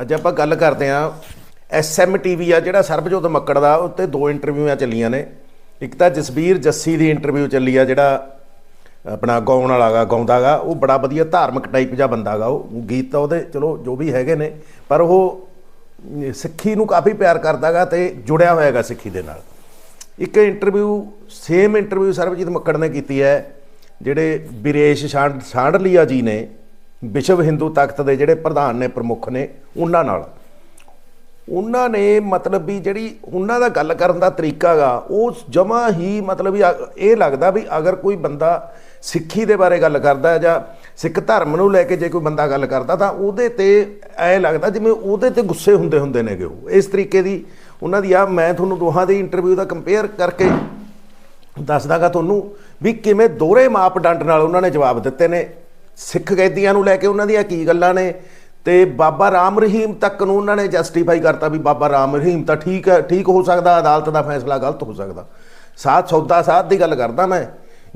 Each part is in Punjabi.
ਅੱਜ ਆਪਾਂ ਗੱਲ ਕਰਦੇ ਆਂ ਐਸਐਮ ਟੀਵੀ ਆ, ਜਿਹੜਾ ਸਰਬਜੋਤ ਮੱਕੜ ਦਾ, ਉੱਤੇ ਦੋ ਇੰਟਰਵਿਊਆਂ ਚੱਲੀਆਂ ਨੇ। ਇੱਕ ਤਾਂ ਜਸਬੀਰ ਜੱਸੀ ਦੀ ਇੰਟਰਵਿਊ ਚੱਲੀ ਆ, ਜਿਹੜਾ ਆਪਣਾ ਗਾਉਣ ਵਾਲਾ ਗਾ ਗਾਉਂਦਾਗਾ ਉਹ ਬੜਾ ਵਧੀਆ ਧਾਰਮਿਕ ਟਾਈਪ ਜਿਹਾ ਬੰਦਾਗਾ ਉਹ ਗੀਤ ਤਾਂ ਉਹਦੇ, ਚਲੋ, ਜੋ ਵੀ ਹੈਗੇ ਨੇ, ਪਰ ਉਹ ਸਿੱਖੀ ਨੂੰ ਕਾਫੀ ਪਿਆਰ ਕਰਦਾਗਾ ਤੇ ਜੁੜਿਆ ਹੋਇਆ ਹੈਗਾ ਸਿੱਖੀ ਦੇ ਨਾਲ। ਇੱਕ interview same interview Sarabjit Makkar ਨੇ ਕੀਤੀ ਹੈ, ਜਿਹੜੇ ਵਿਰੇਸ਼ ਸਾਂਢ- ਸਾਂਢਲੀਆ ਜੀ ਨੇ। ਵਿਸ਼ਵ ਹਿੰਦੂ ਤਖਤ ਦੇ ਜਿਹੜੇ ਪ੍ਰਧਾਨ ਨੇ, ਪ੍ਰਮੁੱਖ ਨੇ ਉਹਨਾਂ ਨਾਲ। ਉਹਨਾਂ ਨੇ ਮਤਲਬ ਵੀ ਜਿਹੜੀ ਉਹਨਾਂ ਦਾ ਗੱਲ ਕਰਨ ਦਾ ਤਰੀਕਾ ਗਾ, ਉਹ ਜਮਾ ਹੀ ਮਤਲਬ ਵੀ ਅ- ਇਹ ਲੱਗਦਾ ਵੀ ਅਗਰ ਕੋਈ ਬੰਦਾ ਸਿੱਖੀ ਦੇ ਬਾਰੇ ਗੱਲ ਕਰਦਾ ਜਾਂ ਸਿੱਖ ਧਰਮ ਨੂੰ ਲੈ ਕੇ ਜੇ ਕੋਈ ਬੰਦਾ ਗੱਲ ਕਰਦਾ ਤਾਂ ਉਹਦੇ ਤੇ ਐ ਲੱਗਦਾ ਜਿਵੇਂ ਉਹਦੇ ਤੇ ਗੁੱਸੇ ਹੁੰਦੇ ਹੁੰਦੇ ਨੇਗੇ ਉਹ। ਇਸ ਤਰੀਕੇ ਦੀ ਉਹਨਾਂ ਦੀ ਆ, ਮੈਂ ਤੁਹਾਨੂੰ ਦੋਹਾਂ ਦੀ ਇੰਟਰਵਿਊ ਦਾ ਕੰਪੇਅਰ ਕਰਕੇ ਦੱਸਦਾਗਾ ਤੁਹਾਨੂੰ ਵੀ ਕਿਵੇਂ ਦੋਹਰੇ ਮਾਪਦੰਡ ਨਾਲ ਉਹਨਾਂ ਨੇ ਜਵਾਬ ਦਿੱਤੇ ਨੇ। ਸਿੱਖ ਕੈਦੀਆਂ ਨੂੰ ਲੈ ਕੇ ਉਹਨਾਂ ਦੀਆਂ ਕੀ ਗੱਲਾਂ ਨੇ? ਤੇ ਬਾਬਾ ਰਾਮ ਰਹੀਮ ਤੱਕ ਨੂੰ ਉਹਨਾਂ ਨੇ ਜਸਟੀਫਾਈ ਕਰਤਾ ਵੀ ਬਾਬਾ ਰਾਮ ਰਹੀਮ ਤਾਂ ਠੀਕ ਹੈ, ਠੀਕ ਹੋ ਸਕਦਾ, ਅਦਾਲਤ ਦਾ ਫੈਸਲਾ ਗਲਤ ਹੋ ਸਕਦਾ। ਸਾਥ ਸੌਦਾ ਸਾਥ ਦੀ ਗੱਲ ਕਰਦਾ ਮੈਂ।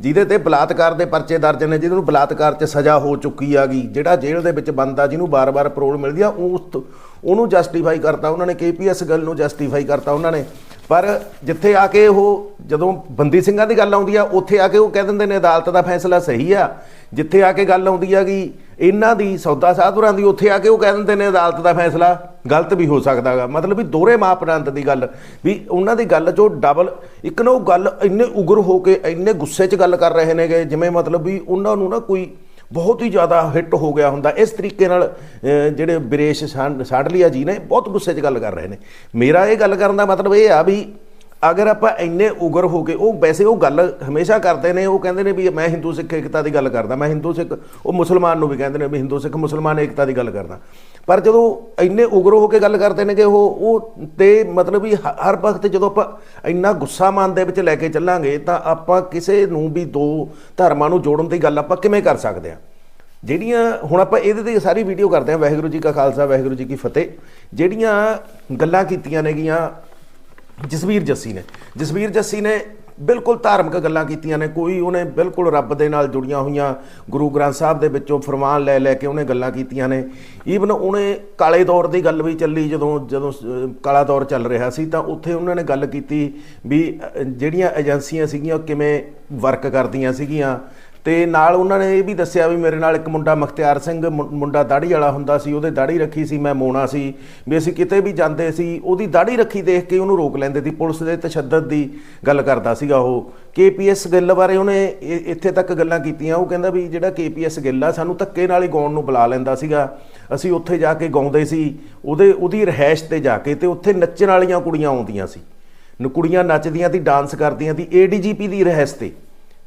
ਜਿਹਦੇ ਤੇ ਬਲਾਤਕਾਰ ਦੇ ਪਰਚੇ ਦਰਜ ਨੇ, ਜਿਹਨੂੰ ਬਲਾਤਕਾਰ 'ਚ ਸਜ਼ਾ ਹੋ ਚੁੱਕੀ ਆ ਗਈ, ਜਿਹੜਾ ਜੇਲ੍ਹ ਦੇ ਵਿੱਚ ਬੰਦਾ, ਜਿਹਨੂੰ ਬਾਰ-ਬਾਰ ਪਰੋਲ ਮਿਲਦੀ ਆ, ਉਸ ਉਹਨੂੰ ਜਸਟੀਫਾਈ ਕਰਤਾ, ਉਹਨਾਂ ਨੇ ਕੇਪੀਐਸ ਗੱਲ ਨੂੰ ਜਸਟੀਫਾਈ ਕਰਤਾ ਉਹਨਾਂ ਨੇ। ਪਰ ਜਿੱਥੇ ਆ ਕੇ ਉਹ ਜਦੋਂ ਬੰਦੀ ਸਿੰਘਾਂ ਦੀ ਗੱਲ ਆਉਂਦੀ ਆ, ਉੱਥੇ ਆ ਕੇ ਉਹ ਕਹਿ ਦਿੰਦੇ ਨੇ ਅਦਾਲਤ ਦਾ ਫੈਸਲਾ ਸਹੀ ਆ। ਜਿੱਥੇ ਆ ਕੇ ਗੱਲ ਆਉਂਦੀ ਆ ਕਿ ਇਹਨਾਂ ਦੀ ਸੌਦਾ ਸਾਧੁਰਾਂ ਦੀ, ਉੱਥੇ ਆ ਕੇ ਉਹ ਕਹਿ ਦਿੰਦੇ ਨੇ ਅਦਾਲਤ ਦਾ ਫੈਸਲਾ ਗਲਤ ਵੀ ਹੋ ਸਕਦਾਗਾ ਮਤਲਬ ਵੀ ਦੋਹਰੇ ਮਾਪਦੰਡ ਦੀ ਗੱਲ, ਵੀ ਉਹਨਾਂ ਦੀ ਗੱਲ ਚੋਂ ਡਬਲ ਇੱਕ ਨਾ ਉਹ ਗੱਲ ਇੰਨੇ ਉਗਰ ਹੋ ਕੇ ਇੰਨੇ ਗੁੱਸੇ 'ਚ ਗੱਲ ਕਰ ਰਹੇ ਨੇਗੇ, ਜਿਵੇਂ ਮਤਲਬ ਵੀ ਉਹਨਾਂ ਨੂੰ ਨਾ ਕੋਈ ਬਹੁਤ ਹੀ ਜ਼ਿਆਦਾ ਹਿੱਟ ਹੋ ਗਿਆ ਹੁੰਦਾ। ਇਸ ਤਰੀਕੇ ਨਾਲ ਜਿਹੜੇ ਵਿਰੇਸ਼ ਸਾਂਢ- ਸਾਂਢਲੀਆ ਜੀ ਨੇ ਬਹੁਤ ਗੁੱਸੇ 'ਚ ਗੱਲ ਕਰ ਰਹੇ ਨੇ। ਮੇਰਾ ਇਹ ਗੱਲ ਕਰਨ ਦਾ ਮਤਲਬ ਇਹ ਆ ਵੀ ਅਗਰ ਆਪਾਂ ਇੰਨੇ ਉਗਰ ਹੋ ਕੇ, ਉਹ ਵੈਸੇ ਉਹ ਗੱਲ ਹਮੇਸ਼ਾ ਕਰਦੇ ਨੇ, ਉਹ ਕਹਿੰਦੇ ਨੇ ਵੀ ਮੈਂ ਹਿੰਦੂ ਸਿੱਖ ਏਕਤਾ ਦੀ ਗੱਲ ਕਰਦਾ, ਮੈਂ ਹਿੰਦੂ ਸਿੱਖ, ਉਹ ਮੁਸਲਮਾਨ ਨੂੰ ਵੀ ਕਹਿੰਦੇ ਨੇ ਵੀ ਹਿੰਦੂ ਸਿੱਖ ਮੁਸਲਮਾਨ ਏਕਤਾ ਦੀ ਗੱਲ ਕਰਦਾ। ਪਰ ਜਦੋਂ ਇੰਨੇ ਉਗਰ ਹੋ ਕੇ ਗੱਲ ਕਰਦੇ ਨੇ ਕਿ ਉਹ ਉਹ ਤੇ ਮਤਲਬ ਵੀ ਹਰ ਵਕਤ ਜਦੋਂ ਆਪਾਂ ਇੰਨਾ ਗੁੱਸਾ ਮਨ ਦੇ ਵਿੱਚ ਲੈ ਕੇ ਚੱਲਾਂਗੇ, ਤਾਂ ਆਪਾਂ ਕਿਸੇ ਨੂੰ ਵੀ ਦੋ ਧਰਮਾਂ ਨੂੰ ਜੋੜਨ ਦੀ ਗੱਲ ਆਪਾਂ ਕਿਵੇਂ ਕਰ ਸਕਦੇ ਹਾਂ? ਜਿਹੜੀਆਂ ਹੁਣ ਆਪਾਂ ਇਹਦੇ ਤੇ ਸਾਰੀ ਵੀਡੀਓ ਕਰਦੇ ਹਾਂ, ਵਾਹਿਗੁਰੂ ਜੀ ਕਾ ਖਾਲਸਾ, ਵਾਹਿਗੁਰੂ ਜੀ ਕੀ ਫਤਿਹ। ਜਿਹੜੀਆਂ ਗੱਲਾਂ ਕੀਤੀਆਂ ਨੇਗੀਆਂ ਜਸਵੀਰ ਜੱਸੀ ਨੇ, ਜਸਵੀਰ ਜੱਸੀ ਨੇ ਬਿਲਕੁਲ ਧਾਰਮਿਕ ਗੱਲਾਂ ਕੀਤੀਆਂ ਨੇ। ਕੋਈ ਉਹਨੇ ਬਿਲਕੁਲ ਰੱਬ ਦੇ ਨਾਲ ਜੁੜੀਆਂ ਹੋਈਆਂ ਗੁਰੂ ਗ੍ਰੰਥ ਸਾਹਿਬ ਦੇ ਵਿੱਚੋਂ ਫਰਮਾਨ ਲੈ ਲੈ ਕੇ ਉਹਨੇ ਗੱਲਾਂ ਕੀਤੀਆਂ ਨੇ। ਈਵਨ ਉਹਨੇ ਕਾਲੇ ਦੌਰ ਦੀ ਗੱਲ ਵੀ ਚੱਲੀ ਜਦੋਂ ਜਦੋਂ ਕਾਲਾ ਦੌਰ ਚੱਲ ਰਿਹਾ ਸੀ ਤਾਂ ਉੱਥੇ ਉਹਨਾਂ ਨੇ ਗੱਲ ਕੀਤੀ ਵੀ ਜਿਹੜੀਆਂ ਏਜੰਸੀਆਂ ਸੀਗੀਆਂ ਕਿਵੇਂ ਵਰਕ ਕਰਦੀਆਂ ਸੀਗੀਆਂ। ਤੇ ਨਾਲ ਉਹਨਾਂ ਨੇ ਇਹ ਵੀ ਦੱਸਿਆ ਵੀ ਮੇਰੇ ਨਾਲ ਇੱਕ ਮੁੰਡਾ ਮਖਤਿਆਰ ਸਿੰਘ ਮੁੰਡਾ ਦਾੜੀ ਵਾਲਾ ਹੁੰਦਾ ਸੀ, ਉਹਦੇ ਦਾੜੀ ਰੱਖੀ ਸੀ, ਮੈਂ ਮੋਣਾ ਸੀ। ਵੀ ਅਸੀਂ ਕਿਤੇ ਵੀ ਜਾਂਦੇ ਸੀ, ਉਹਦੀ ਦਾੜੀ ਰੱਖੀ ਦੇਖ ਕੇ ਉਹਨੂੰ ਰੋਕ ਲੈਂਦੇ ਸੀ, ਪੁਲਿਸ ਦੇ ਤਸ਼ੱਦਦ ਦੀ ਗੱਲ ਕਰਦਾ ਸੀਗਾ ਉਹ। ਕੇਪੀਐਸ ਗਿੱਲ ਬਾਰੇ ਉਹਨੇ ਇੱਥੇ ਤੱਕ ਗੱਲਾਂ ਕੀਤੀਆਂ, ਉਹ ਕਹਿੰਦਾ ਵੀ ਜਿਹੜਾ ਕੇਪੀਐਸ ਗਿੱਲ ਆ, ਸਾਨੂੰ ਧੱਕੇ ਨਾਲ ਹੀ ਗਾਉਣ ਨੂੰ ਬੁਲਾ ਲੈਂਦਾ ਸੀਗਾ। ਅਸੀਂ ਉੱਥੇ ਜਾ ਕੇ ਗਾਉਂਦੇ ਸੀ, ਉਹਦੇ, ਉਹਦੀ ਰਹਿائش ਤੇ ਜਾ ਕੇ ਤੇ ਉੱਥੇ ਨੱਚਣ ਵਾਲੀਆਂ ਕੁੜੀਆਂ ਆਉਂਦੀਆਂ ਸੀ। ਕੁੜੀਆਂ ਨੱਚਦੀਆਂ ਦੀ ਡਾਂਸ ਕਰਦੀਆਂ ਦੀ ਏਡੀਜੀਪੀ ਦੀ ਰਹਿਸ ਤੇ।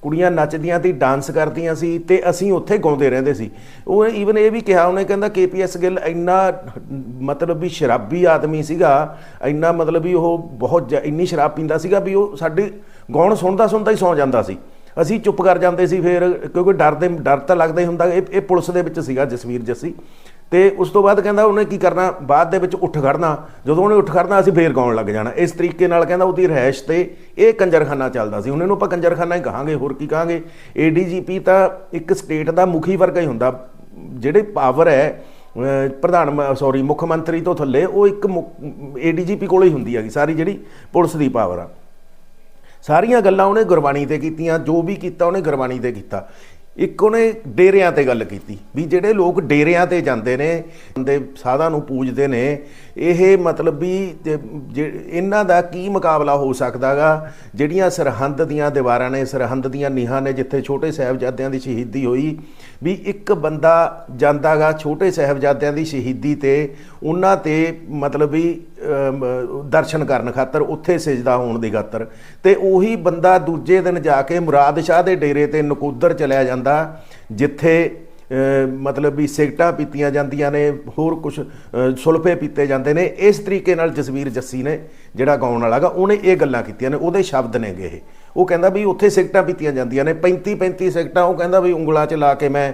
ਕੁੜੀਆਂ ਨੱਚਦੀਆਂ ਤੇ ਡਾਂਸ ਕਰਦੀਆਂ ਸੀ ਤੇ ਅਸੀਂ ਉੱਥੇ ਗਾਉਂਦੇ ਰਹਿੰਦੇ ਸੀ। ਉਹ ਈਵਨ ਇਹ ਵੀ ਕਿਹਾ, ਉਹਨੇ ਕਹਿੰਦਾ ਕੇਪੀਐਸ ਗਿੱਲ ਇੰਨਾ ਮਤਲਬ ਵੀ ਸ਼ਰਾਬੀ ਆਦਮੀ ਸੀਗਾ, ਇੰਨਾ ਮਤਲਬ ਵੀ ਉਹ ਬਹੁਤ ਜ- ਇੰਨੀ ਸ਼ਰਾਬ ਪੀਂਦਾ ਸੀਗਾ ਵੀ ਉਹ ਸਾਡੇ ਗਾਉਣ ਸੁਣਦਾ ਸੁਣਦਾ ਹੀ ਸੌਂ ਜਾਂਦਾ ਸੀ। ਅਸੀਂ ਚੁੱਪ ਕਰ ਜਾਂਦੇ ਸੀ, ਫਿਰ ਕਿਉਂਕਿ ਡਰ ਦੇ, ਡਰ ਤਾਂ ਲੱਗਦਾ ਹੀ ਹੁੰਦਾ, ਇਹ ਇਹ ਪੁਲਿਸ ਦੇ ਵਿੱਚ ਸੀਗਾ ਜਸਵੀਰ ਜੱਸੀ। ਤੇ ਉਸ ਤੋਂ ਬਾਅਦ ਕਹਿੰਦਾ ਉਹਨੇ ਕੀ ਕਰਨਾ, ਬਾਅਦ ਦੇ ਵਿੱਚ ਉੱਠ ਖੜਨਾ ਜਦੋਂ ਉਹਨੇ ਉੱਠ ਖੜਨਾ ਅਸੀਂ ਫੇਰ ਗਾਉਣ ਲੱਗ ਜਾਣਾ। ਇਸ ਤਰੀਕੇ ਨਾਲ ਕਹਿੰਦਾ ਉਹਦੀ ਰਹਿਸ਼ ਤੇ ਇਹ ਕੰਜਰਖਾਨਾ ਚੱਲਦਾ ਸੀ। ਉਹਨੇ ਨੂੰ ਆਪਾਂ ਕੰਜਰਖਾਨਾ ਹੀ ਕਹਾਂਗੇ, ਹੋਰ ਕੀ ਕਹਾਂਗੇ? ਏਡੀਜੀਪੀ ਤਾਂ ਇੱਕ ਸਟੇਟ ਦਾ ਮੁਖੀ ਵਰਗਾ ਹੀ ਹੁੰਦਾ। ਜਿਹੜੇ ਪਾਵਰ ਹੈ ਪ੍ਰਧਾਨ ਸੌਰੀ ਮੁੱਖ ਮੰਤਰੀ ਤੋਂ ਥੱਲੇ, ਉਹ ਇੱਕ ਏਡੀਜੀਪੀ ਕੋਲੇ ਹੀ ਹੁੰਦੀ ਹੈਗੀ, ਸਾਰੀ ਜਿਹੜੀ ਪੁਲਿਸ ਦੀ ਪਾਵਰ ਆ। ਸਾਰੀਆਂ ਗੱਲਾਂ ਉਹਨੇ ਗੁਰਬਾਣੀ ਤੇ ਕੀਤੀਆਂ, ਜੋ ਵੀ ਕੀਤਾ ਉਹਨੇ ਗੁਰਬਾਣੀ ਤੇ ਕੀਤਾ। ਇੱਕ ਉਹਨੇ ਡੇਰਿਆਂ ਤੇ ਗੱਲ ਕੀਤੀ ਵੀ ਜਿਹੜੇ ਲੋਕ ਡੇਰਿਆਂ ਤੇ ਜਾਂਦੇ ਨੇ, ਦੇ ਸਾਧਾਂ ਨੂੰ ਪੂਜਦੇ ਨੇ, ਇਹ ਮਤਲਬ ਵੀ ਜੇ- ਜੇ- ਇਹਨਾਂ ਦਾ ਕੀ ਮੁਕਾਬਲਾ ਹੋ ਸਕਦਾਗਾ? ਜਿਹੜੀਆਂ ਸਰਹੰਦ ਦੀਆਂ ਦੀਵਾਰਾਂ ਨੇ, ਸਰਹੰਦ ਦੀਆਂ ਨੀਹਾਂ ਨੇ, ਜਿੱਥੇ ਛੋਟੇ ਸਾਹਿਬਜ਼ਾਦਿਆਂ ਦੀ ਸ਼ਹੀਦੀ ਹੋਈ, ਵੀ ਇੱਕ ਬੰਦਾ ਜਾਂਦਾਗਾ ਛੋਟੇ ਸਾਹਿਬਜ਼ਾਦਿਆਂ ਦੀ ਸ਼ਹੀਦੀ ਤੇ, ਉਹਨਾਂ ਤੇ ਮਤਲਬ ਵੀ ਦਰਸ਼ਨ ਕਰਨ ਖਾਤਰ, ਉੱਥੇ ਸਜਦਾ ਹੋਣ ਦੀ ਖਾਤਰ। ਤੇ ਉਹੀ ਬੰਦਾ ਦੂਜੇ ਦਿਨ ਜਾ ਕੇ ਮੁਰਾਦ ਸ਼ਾਹ ਦੇ ਡੇਰੇ ਤੇ ਨਕੂਦਰ ਚਲਿਆ ਜਾਂਦਾ, ਜਿੱਥੇ ਮਤਲਬ ਵੀ ਸਿਗਟਾਂ ਪੀਤੀਆਂ ਜਾਂਦੀਆਂ ਨੇ, ਹੋਰ ਕੁਝ ਸੁਲਫੇ ਪੀਤੇ ਜਾਂਦੇ ਨੇ। ਇਸ ਤਰੀਕੇ ਨਾਲ ਜਸਵੀਰ ਜੱਸੀ ਨੇ ਜਿਹੜਾ ਗਾਉਣ ਵਾਲਾਗਾ ਉਹਨੇ ਇਹ ਗੱਲਾਂ ਕੀਤੀਆਂ ਨੇ, ਉਹਦੇ ਸ਼ਬਦ ਨੇਗੇ ਇਹ। ਉਹ ਕਹਿੰਦਾ ਵੀ ਉੱਥੇ ਸਿਗਟਾਂ ਪੀਤੀਆਂ ਜਾਂਦੀਆਂ ਨੇ 35 35 ਸਿਗਟਾਂ ਉਹ ਕਹਿੰਦਾ ਵੀ ਉਂਗਲਾਂ 'ਚ ਲਾ ਕੇ ਮੈਂ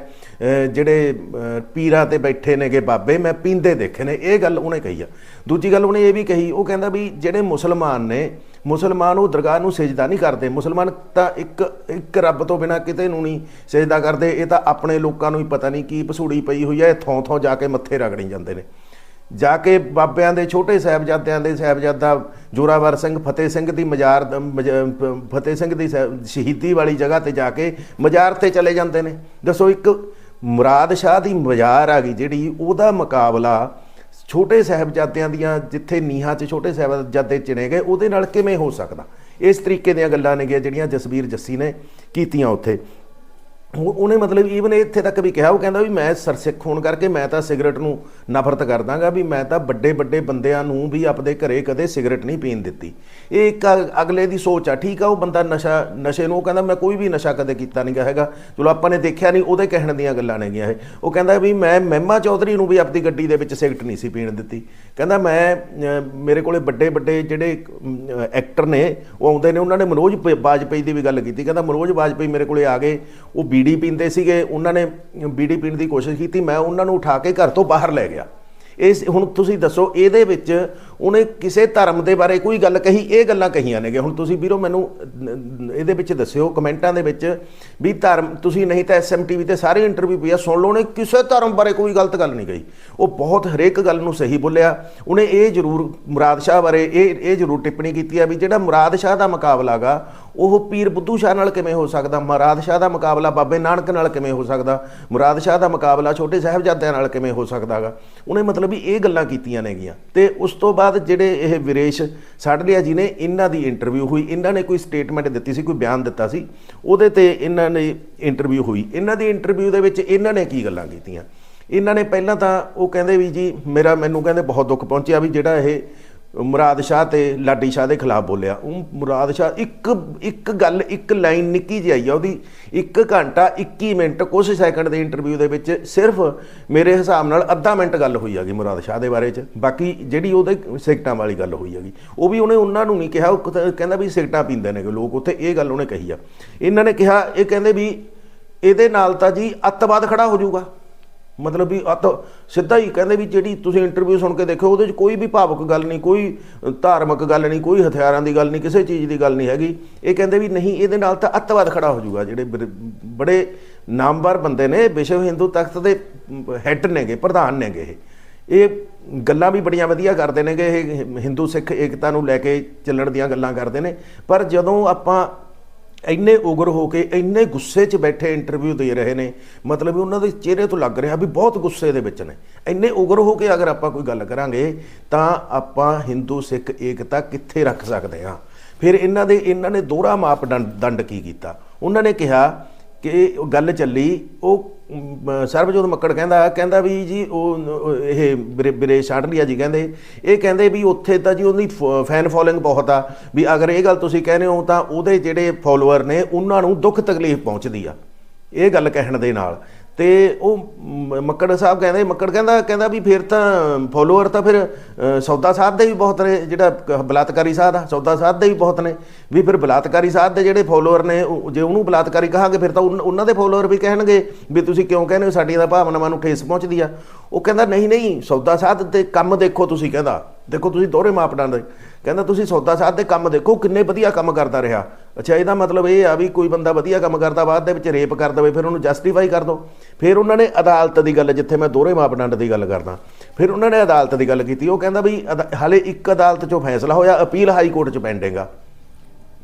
ਜਿਹੜੇ ਪੀਰਾਂ ਤੇ ਬੈਠੇ ਨੇਗੇ ਬਾਬੇ, ਮੈਂ ਪੀਂਦੇ ਦੇਖੇ ਨੇ, ਇਹ ਗੱਲ ਉਹਨੇ ਕਹੀ ਆ। ਦੂਜੀ ਗੱਲ ਉਹਨੇ ਇਹ ਵੀ ਕਹੀ, ਉਹ ਕਹਿੰਦਾ ਵੀ ਜਿਹੜੇ ਮੁਸਲਮਾਨ ਨੇ, ਮੁਸਲਮਾਨ ਉਹ ਦਰਗਾਹ ਨੂੰ ਸਜਦਾ ਨਹੀਂ ਕਰਦੇ। ਮੁਸਲਮਾਨ ਤਾਂ ਇੱਕ ਇੱਕ ਰੱਬ ਤੋਂ ਬਿਨਾ ਕਿਤੇ ਨੂੰ ਨਹੀਂ ਸਜਦਾ ਕਰਦੇ। ਇਹ ਤਾਂ ਆਪਣੇ ਲੋਕਾਂ ਨੂੰ ਹੀ ਪਤਾ ਨਹੀਂ ਕੀ ਭਸੂੜੀ ਪਈ ਹੋਈ ਹੈ ਇਹ ਥੋਂ ਥੋਂ ਜਾ ਕੇ ਮੱਥੇ ਰਗੜੀ ਜਾਂਦੇ ਨੇ। ਜਾ ਕੇ ਬਾਬਿਆਂ ਦੇ, ਛੋਟੇ ਸਾਹਿਬਜ਼ਾਦਿਆਂ ਦੇ, ਸਾਹਿਬਜ਼ਾਦਾ ਜੋਰਾਵਰ ਸਿੰਘ, ਫਤਿਹ ਸਿੰਘ ਦੀ ਮਜ਼ਾਰ, ਮਜ- ਫਤਿਹ ਸਿੰਘ ਦੀ ਸਾਹਿਬ- ਸ਼ਹੀਦੀ ਵਾਲੀ ਜਗ੍ਹਾ ਤੇ ਜਾ ਕੇ ਮਜ਼ਾਰ ਤੇ ਚਲੇ ਜਾਂਦੇ ਨੇ। ਦੱਸੋ ਇੱਕ ਮੁਰਾਦ ਸ਼ਾਹ ਦੀ ਮਜ਼ਾਰ ਆ ਗਈ ਜਿਹੜੀ ਉਹਦਾ ਮੁਕਾਬਲਾ ਛੋਟੇ ਸਾਹਿਬਜ਼ਾਦਿਆਂ ਦੀਆਂ ਜਿੱਥੇ ਨੀਹਾਂ 'ਚ ਛੋਟੇ ਸਾਹਿਬਜ਼ਾਦੇ ਚਿਣੇ ਗਏ, ਉਹਦੇ ਨਾਲ ਕਿਵੇਂ ਹੋ ਸਕਦਾ? ਇਸ ਤਰੀਕੇ ਦੀਆਂ ਗੱਲਾਂ ਨੇਗੀਆਂ ਜਿਹੜੀਆਂ ਜਸਬੀਰ ਜੱਸੀ ਨੇ ਕੀਤੀਆਂ ਉੱਥੇ। ਉਹਨੇ ਮਤਲਬ ਈਵਨ ਇੱਥੇ ਤੱਕ ਵੀ ਕਿਹਾ, ਉਹ ਕਹਿੰਦਾ ਵੀ ਮੈਂ ਸਰਸਿੱਖ ਹੋਣ ਕਰਕੇ ਮੈਂ ਤਾਂ ਸਿਗਰਟ ਨੂੰ ਨਫ਼ਰਤ ਕਰਦਾਗਾ ਵੀ ਮੈਂ ਤਾਂ ਵੱਡੇ ਵੱਡੇ ਬੰਦਿਆਂ ਨੂੰ ਵੀ ਆਪਦੇ ਘਰੇ ਕਦੇ ਸਿਗਰਟ ਨਹੀਂ ਪੀਣ ਦਿੱਤੀ। ਇਹ ਇੱਕ ਅਗਲੇ ਦੀ ਸੋਚ ਆ, ਠੀਕ ਆ, ਉਹ ਬੰਦਾ ਨਸ਼ਾ ਨਸ਼ੇ ਨੂੰ, ਉਹ ਕਹਿੰਦਾ ਮੈਂ ਕੋਈ ਵੀ ਨਸ਼ਾ ਕਦੇ ਕੀਤਾ ਨਹੀਂ ਗਾ ਹੈਗਾ। ਚਲੋ ਆਪਾਂ ਨੇ ਦੇਖਿਆ ਨਹੀਂ ਉਹਦੇ ਕਹਿਣ ਦੀਆਂ ਗੱਲਾਂ ਨੇਗੀਆਂ ਇਹ। ਉਹ ਕਹਿੰਦਾ ਵੀ ਮੈਂ ਮਹਿਮਾ ਚੌਧਰੀ ਨੂੰ ਵੀ ਆਪਦੀ ਗੱਡੀ ਦੇ ਵਿੱਚ ਸਿਗਰਟ ਨਹੀਂ ਸੀ ਪੀਣ ਦਿੱਤੀ। ਕਹਿੰਦਾ ਮੈਂ ਮੇਰੇ ਕੋਲੇ ਵੱਡੇ ਵੱਡੇ ਜਿਹੜੇ ਐਕਟਰ ਨੇ, ਉਹ ਆਉਂਦੇ ਨੇ, ਉਹਨਾਂ ਨੇ ਮਨੋਜ ਪ- ਬਾਜਪੇਈ ਦੀ ਵੀ ਗੱਲ ਕੀਤੀ। ਕਹਿੰਦਾ ਮਨੋਜ ਬਾਜਪੇਈ ਮੇਰੇ ਕੋਲੇ ਆ ਗਏ, ਉਹ ਬੀੜੀ ਪੀਂਦੇ ਸੀਗੇ, ਉਹਨਾਂ ਨੇ ਬੀੜੀ ਪੀਣ ਦੀ ਕੋਸ਼ਿਸ਼ ਕੀਤੀ, ਮੈਂ ਉਹਨਾਂ ਨੂੰ ਉਠਾ ਕੇ ਘਰ ਤੋਂ ਬਾਹਰ ਲੈ ਗਿਆ। ਇਸ ਹੁਣ ਤੁਸੀਂ ਦੱਸੋ, ਇਹਦੇ ਵਿੱਚ ਉਹਨੇ ਕਿਸੇ ਧਰਮ ਦੇ ਬਾਰੇ ਕੋਈ ਗੱਲ ਕਹੀ, ਇਹ ਗੱਲਾਂ ਕਹੀਆਂ ਨੇਗੇ ਹੁਣ ਤੁਸੀਂ ਵੀਰੋ ਮੈਨੂੰ ਇਹਦੇ ਵਿੱਚ ਦੱਸਿਓ, ਕਮੈਂਟਾਂ ਦੇ ਵਿੱਚ ਵੀ ਧਰਮ, ਤੁਸੀਂ ਨਹੀਂ ਤਾਂ ਐਸਐਮਟੀਵੀ ਤੇ ਸਾਰੇ ਇੰਟਰਵਿਊ ਪਿਆ ਸੁਣ ਲਓ, ਉਹਨੇ ਕਿਸੇ ਧਰਮ ਬਾਰੇ ਕੋਈ ਗਲਤ ਗੱਲ ਨਹੀਂ ਕਹੀ। ਉਹ ਬਹੁਤ ਹਰੇਕ ਗੱਲ ਨੂੰ ਸਹੀ ਬੋਲਿਆ। ਉਹਨੇ ਇਹ ਜ਼ਰੂਰ ਮੁਰਾਦ ਸ਼ਾਹ ਬਾਰੇ ਇਹ ਇਹ ਜ਼ਰੂਰ ਟਿੱਪਣੀ ਕੀਤੀ ਆ ਵੀ ਜਿਹੜਾ ਮੁਰਾਦ ਸ਼ਾਹ ਦਾ ਮੁਕਾਬਲਾਗਾ ਉਹ ਪੀਰ ਬੁੱਧੂ ਸ਼ਾਹ ਨਾਲ ਕਿਵੇਂ ਹੋ ਸਕਦਾ? ਮੁਰਾਦ ਸ਼ਾਹ ਦਾ ਮੁਕਾਬਲਾ ਬਾਬੇ ਨਾਨਕ ਨਾਲ ਕਿਵੇਂ ਹੋ ਸਕਦਾ? ਮੁਰਾਦ ਸ਼ਾਹ ਦਾ ਮੁਕਾਬਲਾ ਛੋਟੇ ਸਾਹਿਬਜ਼ਾਦਿਆਂ ਨਾਲ ਕਿਵੇਂ ਹੋ ਸਕਦਾਗਾ ਉਹਨੇ ਮਤਲਬ ਵੀ ਇਹ ਗੱਲਾਂ ਕੀਤੀਆਂ ਨੇਗੀਆਂ। ਤੇ ਉਸ ਤੋਂ ਬਾਅਦ ਬਾਅਦ ਜਿਹੜੇ ਇਹ ਵਿਰੇਸ਼ ਸਾਡਲੀਆ ਜੀ ਨੇ ਇਹਨਾਂ ਦੀ ਇੰਟਰਵਿਊ ਹੋਈ, ਇਹਨਾਂ ਨੇ ਕੋਈ ਸਟੇਟਮੈਂਟ ਦਿੱਤੀ ਸੀ, ਕੋਈ ਬਿਆਨ ਦਿੱਤਾ ਸੀ, ਉਹਦੇ ਤੇ ਇਹਨਾਂ ਨੇ ਇੰਟਰਵਿਊ ਹੋਈ। ਇਹਨਾਂ ਦੀ ਇੰਟਰਵਿਊ ਦੇ ਵਿੱਚ ਇਹਨਾਂ ਨੇ ਕੀ ਗੱਲਾਂ ਕੀਤੀਆਂ? ਇਹਨਾਂ ਨੇ ਪਹਿਲਾਂ ਤਾਂ ਉਹ ਕਹਿੰਦੇ ਵੀ ਜੀ, ਮੇਰਾ ਮੈਨੂੰ ਕਹਿੰਦੇ ਬਹੁਤ ਦੁੱਖ ਪਹੁੰਚਿਆ ਵੀ ਜਿਹੜਾ ਇਹ ਮੁਰਾਦ ਸ਼ਾਹ ਤੇ ਲਾਡੀ ਸ਼ਾਹ ਦੇ ਖਿਲਾਫ ਬੋਲਿਆ। ਉਹ ਮੁਰਾਦ ਸ਼ਾਹ ਇੱਕ ਇੱਕ ਗੱਲ, ਇੱਕ ਲਾਈਨ ਨਿੱਕੀ ਜਿਹੀ ਆਈ ਆ ਉਹਦੀ। 1 ਘੰਟਾ 21 ਮਿੰਟ ਕੁਝ ਸੈਕਿੰਡ ਦੇ ਇੰਟਰਵਿਊ ਦੇ ਵਿੱਚ ਸਿਰਫ ਮੇਰੇ ਹਿਸਾਬ ਨਾਲ ਅੱਧਾ ਮਿੰਟ ਗੱਲ ਹੋਈ ਹੈਗੀ ਮੁਰਾਦ ਸ਼ਾਹ ਦੇ ਬਾਰੇ ਚ। ਬਾਕੀ ਜਿਹੜੀ ਉਹਦੇ ਸਿਗਟਾਂ ਵਾਲੀ ਗੱਲ ਹੋਈ ਹੈਗੀ ਉਹ ਵੀ ਉਹਨੇ ਉਹਨਾਂ ਨੂੰ ਨਹੀਂ ਕਿਹਾ, ਉਹ ਕਹਿੰਦਾ ਵੀ ਸਿਗਟਾਂ ਪੀਂਦੇ ਨੇ ਲੋਕ, ਉੱਥੇ ਇਹ ਗੱਲ ਉਹਨੇ ਕਹੀ ਆ। ਇਹਨਾਂ ਨੇ ਕਿਹਾ, ਇਹ ਕਹਿੰਦੇ ਵੀ ਇਹਦੇ ਨਾਲ ਤਾਂ ਜੀ ਅੱਤਵਾਦ ਖੜਾ ਹੋ ਜਾਊਗਾ। ਮਤਲਬ ਵੀ ਅੱਤ ਸਿੱਧਾ ਹੀ ਕਹਿੰਦੇ ਵੀ ਜਿਹੜੀ ਤੁਸੀਂ ਇੰਟਰਵਿਊ ਸੁਣ ਕੇ ਦੇਖੋ, ਉਹਦੇ 'ਚ ਕੋਈ ਵੀ ਭਾਵਕ ਗੱਲ ਨਹੀਂ, ਕੋਈ ਧਾਰਮਿਕ ਗੱਲ ਨਹੀਂ, ਕੋਈ ਹਥਿਆਰਾਂ ਦੀ ਗੱਲ ਨਹੀਂ, ਕਿਸੇ ਚੀਜ਼ ਦੀ ਗੱਲ ਨਹੀਂ ਹੈਗੀ। ਇਹ ਕਹਿੰਦੇ ਵੀ ਨਹੀਂ, ਇਹਦੇ ਨਾਲ ਤਾਂ ਅੱਤਵਾਦ ਖੜਾ ਹੋ ਜਾਊਗਾ। ਜਿਹੜੇ ਬਰ- ਬੜੇ ਨਾਮਵਰ ਬੰਦੇ ਨੇ, ਵਿਸ਼ਵ ਹਿੰਦੂ ਤਖਤ ਦੇ ਹੈੱਡ ਨੇਗੇ, ਪ੍ਰਧਾਨ ਨੇਗੇ ਇਹ। ਇਹ ਗੱਲਾਂ ਵੀ ਬੜੀਆਂ ਵਧੀਆ ਕਰਦੇ ਨੇਗੇ, ਇਹ ਹਿੰਦੂ ਸਿੱਖ ਏਕਤਾ ਨੂੰ ਲੈ ਕੇ ਚੱਲਣ ਦੀਆਂ ਗੱਲਾਂ ਕਰਦੇ ਨੇ। ਪਰ ਜਦੋਂ ਆਪਾਂ ਇੰਨੇ ਉਗਰ ਹੋ ਕੇ ਇੰਨੇ ਗੁੱਸੇ 'ਚ ਬੈਠੇ ਇੰਟਰਵਿਊ ਦੇ ਰਹੇ ਨੇ, ਮਤਲਬ ਵੀ ਉਹਨਾਂ ਦੇ ਚਿਹਰੇ ਤੋਂ ਲੱਗ ਰਿਹਾ ਵੀ ਬਹੁਤ ਗੁੱਸੇ ਦੇ ਵਿੱਚ ਨੇ। ਇੰਨੇ ਉਗਰ ਹੋ ਕੇ ਅਗਰ ਆਪਾਂ ਕੋਈ ਗੱਲ ਕਰਾਂਗੇ, ਤਾਂ ਆਪਾਂ ਹਿੰਦੂ, ਸਿੱਖ, ਏਕਤਾ ਕਿੱਥੇ ਰੱਖ ਸਕਦੇ ਹਾਂ? ਫਿਰ ਇਹਨਾਂ ਦੇ, ਇਹਨਾਂ ਨੇ ਦੋਹਰਾ ਮਾਪਦੰਡ, ਦੰਡ ਕੀ ਕੀਤਾ? ਉਹਨਾਂ ਨੇ ਕਿਹਾ ਕਿ ਉਹ ਗੱਲ ਚੱਲੀ, ਉਹ ਸਰਬਜੋਤ ਮੱਕੜ ਕਹਿੰਦਾ ਕਹਿੰਦਾ ਵੀ ਜੀ, ਉਹ ਇਹ ਬਿਰੇ- ਬਿਰੇ ਜੀ ਕਹਿੰਦੇ, ਇਹ ਕਹਿੰਦੇ ਵੀ ਉੱਥੇ ਤਾਂ ਜੀ ਉਹਦੀ ਫੈਨ ਫੋਲੋਇੰਗ ਬਹੁਤ ਆ, ਵੀ ਅਗਰ ਇਹ ਗੱਲ ਤੁਸੀਂ ਕਹਿੰਦੇ ਹੋ ਤਾਂ ਉਹਦੇ ਜਿਹੜੇ ਫੋਲੋਅਰ ਨੇ, ਉਹਨਾਂ ਨੂੰ ਦੁੱਖ ਤਕਲੀਫ ਪਹੁੰਚਦੀ ਆ, ਇਹ ਗੱਲ ਕਹਿਣ ਦੇ ਨਾਲ। ਤੇ ਉਹ ਮ- ਮੱਕੜ ਸਾਹਿਬ ਕਹਿੰਦੇ, ਮੱਕੜ ਕਹਿੰਦਾ ਕਹਿੰਦਾ ਵੀ ਫਿਰ ਤਾਂ ਫੋਲੋਅਰ ਤਾਂ ਫਿਰ ਸੌਦਾ ਸਾਧ ਦੇ ਵੀ ਬਹੁਤ ਨੇ, ਜਿਹੜਾ ਬਲਾਤਕਾਰੀ ਸਾਧ ਆ, ਸੌਦਾ ਸਾਧ ਦੇ ਵੀ ਬਹੁਤ ਨੇ। ਵੀ ਫਿਰ ਬਲਾਤਕਾਰੀ ਸਾਧ ਦੇ ਜਿਹੜੇ ਫੋਲੋਅਰ ਨੇ, ਉਹ- ਜੇ ਉਹਨੂੰ ਬਲਾਤਕਾਰੀ ਕਹਾਂਗੇ, ਫਿਰ ਤਾਂ ਉਹਨਾਂ ਦੇ ਫੋਲੋਅਰ ਵੀ ਕਹਿਣਗੇ ਵੀ ਤੁਸੀਂ ਕਿਉਂ ਕਹਿੰਦੇ ਹੋ, ਸਾਡੀਆਂ ਤਾਂ ਭਾਵਨਾਵਾਂ ਨੂੰ ਠੇਸ ਪਹੁੰਚਦੀ ਆ। ਉਹ ਕਹਿੰਦਾ, ਨਹੀਂ ਨਹੀਂ, ਸੌਦਾ ਸਾਧ 'ਤੇ ਕੰਮ ਦੇਖੋ ਤੁਸੀਂ, ਕਹਿੰਦਾ। ਦੇਖੋ ਤੁਸੀਂ ਦੋਹਰੇ ਮਾਪਦੰਡ ਕਹਿੰਦਾ ਤੁਸੀਂ ਸੌਦਾ ਸਾਧ ਦੇ ਕੰਮ ਦੇਖੋ ਕਿੰਨੇ ਵਧੀਆ ਕੰਮ ਕਰਦਾ ਰਿਹਾ। ਅੱਛਾ, ਇਹਦਾ ਮਤਲਬ ਇਹ ਆ ਵੀ ਕੋਈ ਬੰਦਾ ਵਧੀਆ ਕੰਮ ਕਰਦਾ ਬਾਅਦ ਦੇ ਵਿੱਚ ਰੇਪ ਕਰ ਦਵੇ, ਫਿਰ ਉਹਨੂੰ ਜਸਟੀਫਾਈ ਕਰ ਦੋ। ਫਿਰ ਉਹਨਾਂ ਨੇ ਅਦਾਲਤ ਦੀ ਗੱਲ, ਜਿੱਥੇ ਮੈਂ ਦੋਹਰੇ ਮਾਪਦੰਡ ਦੀ ਗੱਲ ਕਰਦਾ, ਫਿਰ ਉਹਨਾਂ ਨੇ ਅਦਾਲਤ ਦੀ ਗੱਲ ਕੀਤੀ। ਉਹ ਕਹਿੰਦਾ ਵੀ ਅਦਾ- ਹਾਲੇ ਇੱਕ ਅਦਾਲਤ 'ਚੋਂ ਫੈਸਲਾ ਹੋਇਆ, ਅਪੀਲ ਹਾਈ ਕੋਰਟ 'ਚ ਪੈਂਡਿੰਗ ਆ।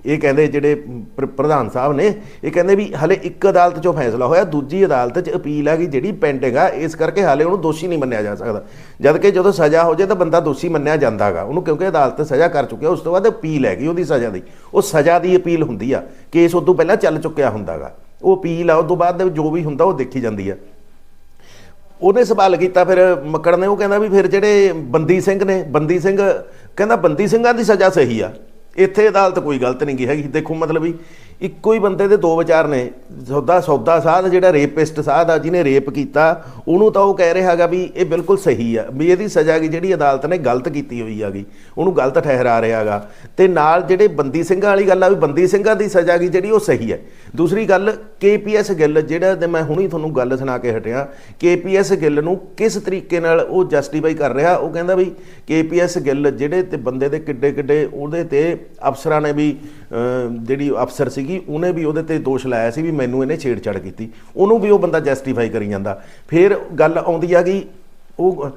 ਇਹ ਕਹਿੰਦੇ ਜਿਹੜੇ ਪ੍ਰਧਾਨ ਸਾਹਿਬ ਨੇ, ਇਹ ਕਹਿੰਦੇ ਵੀ ਹਲੇ ਇੱਕ ਅਦਾਲਤ 'ਚੋਂ ਫੈਸਲਾ ਹੋਇਆ, ਦੂਜੀ ਅਦਾਲਤ 'ਚ ਅਪੀਲ ਹੈਗੀ ਜਿਹੜੀ ਪੈਂਡਿੰਗ ਆ, ਇਸ ਕਰਕੇ ਹਾਲੇ ਉਹਨੂੰ ਦੋਸ਼ੀ ਨਹੀਂ ਮੰਨਿਆ ਜਾ ਸਕਦਾ। ਜਦ ਕਿ ਜਦੋਂ ਸਜ਼ਾ ਹੋ ਜਾਏ ਤਾਂ ਬੰਦਾ ਦੋਸ਼ੀ ਮੰਨਿਆ ਜਾਂਦਾਗਾ। ਉਹਨੂੰ ਕਿਉਂਕਿ ਅਦਾਲਤ ਸਜ਼ਾ ਕਰ ਚੁੱਕਿਆ ਉਸ ਤੋਂ ਬਾਅਦ ਅਪੀਲ ਹੈਗੀ ਉਹਦੀ ਸਜ਼ਾ ਦੀ। ਉਹ ਸਜ਼ਾ ਦੀ ਅਪੀਲ ਹੁੰਦੀ ਆ, ਕੇਸ ਉਦੋਂ ਪਹਿਲਾਂ ਚੱਲ ਚੁੱਕਿਆ ਹੁੰਦਾਗਾ। ਉਹ ਅਪੀਲ ਆ ਉਸ ਤੋਂ ਬਾਅਦ ਜੋ ਵੀ ਹੁੰਦਾ ਉਹ ਦੇਖੀ ਜਾਂਦੀ ਆ। ਉਹਨੇ ਸਵਾਲ ਕੀਤਾ ਫਿਰ ਮੱਕੜ ਨੇ, ਉਹ ਕਹਿੰਦਾ ਵੀ ਫਿਰ ਜਿਹੜੇ ਬੰਦੀ ਸਿੰਘ ਨੇ, ਬੰਦੀ ਸਿੰਘ, ਕਹਿੰਦਾ ਬੰਦੀ ਸਿੰਘਾਂ ਦੀ ਸਜ਼ਾ ਸਹੀ ਆ। ਇੱਥੇ ਅਦਾਲਤ ਕੋਈ ਗਲਤ ਨਹੀਂ ਗਈ ਹੈਗੀ। ਦੇਖੋ ਮਤਲਬ ਵੀ ਇੱਕੋ ਹੀ ਬੰਦੇ ਦੇ ਦੋ ਵਿਚਾਰ ਨੇ। ਸੌਦਾ ਸੌਦਾ ਸਾਧ, ਜਿਹੜਾ ਰੇਪਿਸਟ ਸਾਧ ਆ, ਜਿਹਨੇ ਰੇਪ ਕੀਤਾ, ਉਹਨੂੰ ਤਾਂ ਉਹ ਕਹਿ ਰਿਹਾ ਹੈਗਾ ਵੀ ਇਹ ਬਿਲਕੁਲ ਸਹੀ ਆ, ਵੀ ਇਹਦੀ ਸਜ਼ਾ ਕੀ ਜਿਹੜੀ ਅਦਾਲਤ ਨੇ ਗਲਤ ਕੀਤੀ ਹੋਈ ਹੈਗੀ, ਉਹਨੂੰ ਗਲਤ ਠਹਿਰਾ ਰਿਹਾ ਹੈਗਾ। ਤੇ ਨਾਲ ਜਿਹੜੇ ਬੰਦੀ ਸਿੰਘਾਂ ਵਾਲੀ ਗੱਲ ਆ, ਵੀ ਬੰਦੀ ਸਿੰਘਾਂ ਦੀ ਸਜ਼ਾ ਕੀ ਜਿਹੜੀ ਉਹ ਸਹੀ ਹੈ। ਦੂਸਰੀ ਗੱਲ ਕੇਪੀਐਸ ਗਿੱਲ, ਜਿਹੜਾ ਤੇ ਮੈਂ ਹੁਣੀ ਤੁਹਾਨੂੰ ਗੱਲ ਸੁਣਾ ਕੇ ਹਟਿਆ ਕੇਪੀਐਸ ਗਿੱਲ ਨੂੰ ਕਿਸ ਤਰੀਕੇ ਨਾਲ ਉਹ ਜਸਟੀਫਾਈ ਕਰ ਰਿਹਾ, ਉਹ ਕਹਿੰਦਾ ਵੀ ਕੇਪੀਐਸ ਗਿੱਲ ਜਿਹੜੇ ਤੇ ਬੰਦੇ ਦੇ ਕਿੱਡੇ ਕਿੱਡੇ ਉਹਦੇ ਤੇ ਅਫਸਰਾਂ ਨੇ ਵੀ ਜਿਹੜੀ ਅਫਸਰ ਸੀ ਸੀਗੀ, ਉਹਨੇ ਵੀ ਉਹਦੇ ਤੇ ਦੋਸ਼ ਲਾਇਆ ਸੀ ਵੀ ਮੈਨੂੰ ਇਹਨੇ ਛੇੜਛਾੜ ਕੀਤੀ। ਉਹਨੂੰ ਵੀ ਉਹ ਬੰਦਾ ਜਸਟੀਫਾਈ ਕਰੀ ਜਾਂਦਾ। ਫਿਰ ਗੱਲ ਆਉਂਦੀ ਆ ਗਈ ਉਹ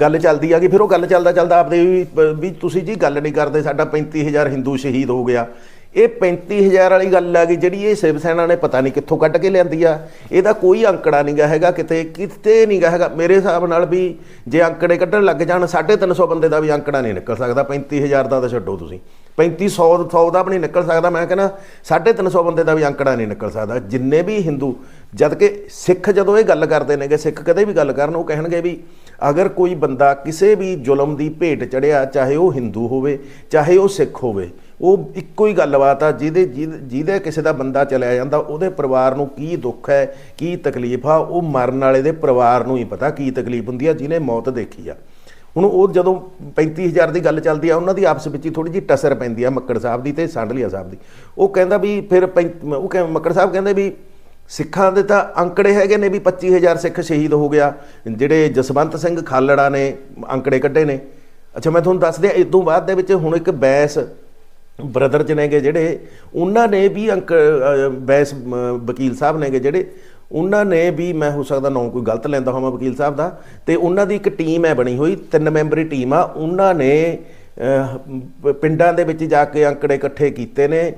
ਗੱਲ ਚੱਲਦੀ ਆ ਗਈ ਫਿਰ ਉਹ ਗੱਲ ਚੱਲਦਾ ਚੱਲਦਾ ਆਪਦੇ ਵੀ ਤੁਸੀਂ ਜੀ ਗੱਲ ਨਹੀਂ ਕਰਦੇ, ਸਾਡਾ 35000 ਹਿੰਦੂ ਸ਼ਹੀਦ ਹੋ ਗਿਆ। ਇਹ 35000 ਵਾਲੀ ਗੱਲ ਆ ਗਈ ਜਿਹੜੀ ਇਹ ਸ਼ਿਵ ਸੈਨਾ ਨੇ ਪਤਾ ਨਹੀਂ ਕਿੱਥੋਂ ਕੱਢ ਕੇ ਲਿਆਂਦੀ ਆ। ਇਹਦਾ ਕੋਈ ਅੰਕੜਾ ਨਹੀਂ ਗਾ ਹੈਗਾ, ਕਿਤੇ ਕਿਤੇ ਨਹੀਂ ਗਾ ਹੈਗਾ। ਮੇਰੇ ਹਿਸਾਬ ਨਾਲ ਵੀ ਜੇ ਅੰਕੜੇ ਕੱਢਣ ਲੱਗ ਜਾਣ 350 ਬੰਦੇ ਦਾ ਵੀ ਅੰਕੜਾ ਨਹੀਂ ਨਿਕਲ ਸਕਦਾ। 35000 ਦਾ ਤਾਂ ਛੱਡੋ ਤੁਸੀਂ। 3500 100 ਦਾ ਵੀ ਨਹੀਂ ਨਿਕਲ ਸਕਦਾ। ਮੈਂ ਕਹਿੰਦਾ 350 ਬੰਦੇ ਦਾ ਵੀ ਅੰਕੜਾ ਨਹੀਂ ਨਿਕਲ ਸਕਦਾ। ਜਿੰਨੇ ਵੀ ਹਿੰਦੂ ਜਦ ਕਿ ਸਿੱਖ ਜਦੋਂ ਇਹ ਗੱਲ ਕਰਦੇ ਨੇਗੇ, ਸਿੱਖ ਕਦੇ ਵੀ ਗੱਲ ਕਰਨ, ਉਹ ਕਹਿਣਗੇ ਵੀ ਅਗਰ ਕੋਈ ਬੰਦਾ ਕਿਸੇ ਵੀ ਜ਼ੁਲਮ ਦੀ ਭੇਟ ਚੜਿਆ, ਚਾਹੇ ਉਹ ਹਿੰਦੂ ਹੋਵੇ, ਚਾਹੇ ਉਹ ਸਿੱਖ ਹੋਵੇ, ਉਹ ਇੱਕੋ ਹੀ ਗੱਲਬਾਤ ਆ, ਜਿਹਦੇ ਜਿਹਦੇ ਜਿਹਦੇ ਕਿਸੇ ਦਾ ਬੰਦਾ ਚਲਿਆ ਜਾਂਦਾ, ਉਹਦੇ ਪਰਿਵਾਰ ਨੂੰ ਕੀ ਦੁੱਖ ਹੈ, ਕੀ ਤਕਲੀਫ ਆ, ਉਹ ਮਰਨ ਵਾਲੇ ਦੇ ਪਰਿਵਾਰ ਨੂੰ ਹੀ ਪਤਾ ਕੀ ਤਕਲੀਫ ਹੁੰਦੀ ਆ, ਜਿਹਨੇ ਮੌਤ ਦੇਖੀ ਆ। ਹੁਣ ਉਹ ਜਦੋਂ 35000 ਦੀ ਗੱਲ ਚੱਲਦੀ ਆ ਉਹਨਾਂ ਦੀ ਆਪਸ ਵਿੱਚ ਹੀ ਥੋੜੀ ਜਿਹੀ ਟਸਰ ਪੈਂਦੀ ਆ ਮੱਕੜ ਸਾਹਿਬ ਦੀ ਤੇ ਸਾਂਡਲੀਆ ਸਾਹਿਬ ਦੀ। ਉਹ ਕਹਿੰਦਾ ਵੀ ਫਿਰ ਪੈਂ- ਉਹ ਕਹਿ- ਮੱਕੜ ਸਾਹਿਬ ਕਹਿੰਦੇ ਵੀ ਸਿੱਖਾਂ ਦੇ ਤਾਂ ਅੰਕੜੇ ਹੈਗੇ ਨੇ ਵੀ 25000 ਸਿੱਖ ਸ਼ਹੀਦ ਹੋ ਗਿਆ। ਜਿਹੜੇ ਜਸਵੰਤ ਸਿੰਘ ਖਾਲੜਾ ਨੇ ਅੰਕੜੇ ਕੱਢੇ ਨੇ। ਅੱਛਾ ਮੈਂ ਤੁਹਾਨੂੰ ਦੱਸ ਦਿਆਂ ਇਸ ਤੋਂ ਬਾਅਦ ਦੇ ਵਿੱਚ ਹੁਣ ਇੱਕ ਬੈਸ ਬ੍ਰਦਰ ਚ ਨੇਗੇ ਜਿਹੜੇ ਉਹਨਾਂ ਨੇ ਵੀ ਅੰਕ ਅ, ਬੈਸ ਵਕੀਲ ਸਾਹਿਬ ਨੇਗੇ ਜਿਹੜੇ ਉਹਨਾਂ ਨੇ ਵੀ, ਮੈਂ ਹੋ ਸਕਦਾ ਨਾਂ ਕੋਈ ਗਲਤ ਲੈਂਦਾ ਹੋਵਾਂ ਵਕੀਲ ਸਾਹਿਬ ਦਾ, ਤੇ ਉਹਨਾਂ ਦੀ ਇੱਕ ਟੀਮ ਹੈ ਬਣੀ ਹੋਈ, ਤਿੰਨ ਮੈਂਬਰੀ ਟੀਮ ਆ, ਉਹਨਾਂ ਨੇ ਪਿੰਡਾਂ ਦੇ ਵਿੱਚ ਜਾ ਕੇ ਅੰਕੜੇ ਇਕੱਠੇ ਕੀਤੇ ਨੇ